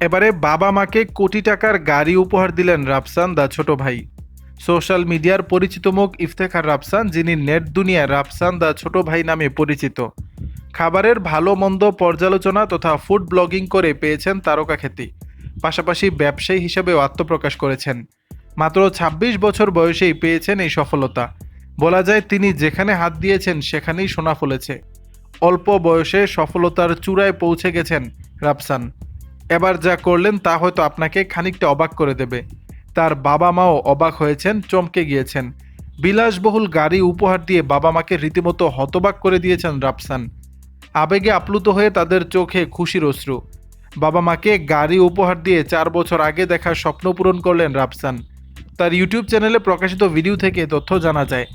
এবারে বাবা মাকে কোটি টাকার গাড়ি উপহার দিলেন রাফসান, দা ছোট ভাই। সোশ্যাল মিডিয়ার পরিচিত মুখ ইফতেখার রাফসান, যিনি নেট দুনিয়ায় রাফসান, দা ছোট ভাই নামে পরিচিত। খাবারের ভালো মন্দ পর্যালোচনা তথা ফুড ব্লগিং করে পেয়েছেন তারকা খ্যাতি। পাশাপাশি ব্যবসায়ী হিসেবেও আত্মপ্রকাশ করেছেন। মাত্র ২৬ বছর বয়সেই পেয়েছেন এই সফলতা। বলা যায় তিনি যেখানে হাত দিয়েছেন সেখানেই সোনা ফলেছে। অল্প বয়সে সফলতার চূড়ায় পৌঁছে গেছেন রাফসান। এবার যা করলেন তা হয়তো আপনাকে খানিকটা অবাক করে দেবে। তার বাবা মাও অবাক হয়েছেন, চমকে গিয়েছেন। বিলাসবহুল গাড়ি উপহার দিয়ে বাবা মাকে রীতিমতো হতবাক করে দিয়েছেন রাফসান। আবেগে আপ্লুত হয়ে তাদের চোখে খুশির অশ্রু। বাবা মাকে গাড়ি উপহার দিয়ে চার বছর আগে দেখা স্বপ্ন পূরণ করলেন রাফসান। তার ইউটিউব চ্যানেলে প্রকাশিত ভিডিও থেকে তথ্য জানা যায়।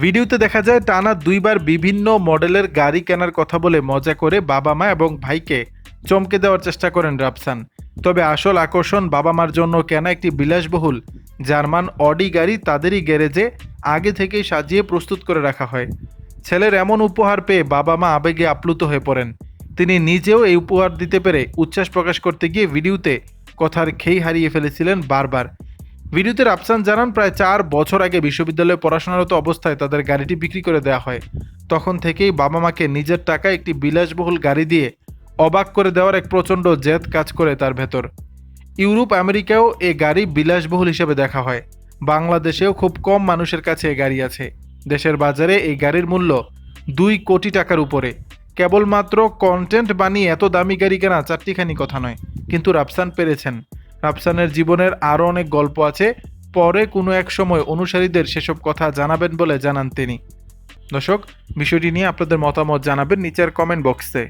ভিডিওতে দেখা যায়, টানা দুইবার বিভিন্ন মডেলের গাড়ি কেনার কথা বলে মজা করে বাবা মা এবং ভাইকে চমকে দেওয়ার চেষ্টা করেন রাফসান। তবে আসল আকর্ষণ বাবা মার জন্য কেনা একটি বিলাসবহুল জার্মান অডি গাড়ি তাদেরই গ্যারেজে আগে থেকেই সাজিয়ে প্রস্তুত করে রাখা হয়। ছেলের এমন উপহার পেয়ে বাবা মা আবেগে আপ্লুত হয়ে পড়েন। তিনি নিজেও এই উপহার দিতে পেরে উচ্ছ্বাস প্রকাশ করতে গিয়ে ভিডিওতে কথার খেই হারিয়ে ফেলেছিলেন বারবার। ভিডিওতে রাফসান জানান, প্রায় চার বছর আগে বিশ্ববিদ্যালয়ে পড়াশোনারত অবস্থায় তাদের গাড়িটি বিক্রি করে দেওয়া হয়। তখন থেকেই বাবা মাকে নিজের টাকায় একটি বিলাসবহুল গাড়ি দিয়ে অবাক করে দেওয়ার এক প্রচণ্ড জেদ কাজ করে তার ভেতর। ইউরোপ আমেরিকাও এ গাড়ি বিলাসবহুল হিসেবে দেখা হয়। বাংলাদেশেও খুব কম মানুষের কাছে এ গাড়ি আছে। দেশের বাজারে এই গাড়ির মূল্য দুই কোটি টাকার উপরে। কেবলমাত্র কন্টেন্ট বানিয়ে এত দামি গাড়ি কেনা চারটিখানি কথা নয়, কিন্তু রাফসান পেরেছেন। রাফসানের জীবনের আরও অনেক গল্প আছে, পরে কোনো এক সময় অনুসারীদের সেসব কথা জানাবেন বলে জানান তিনি। দর্শক, বিষয়টি নিয়ে আপনাদের মতামত জানাবেন নিচের কমেন্ট বক্সে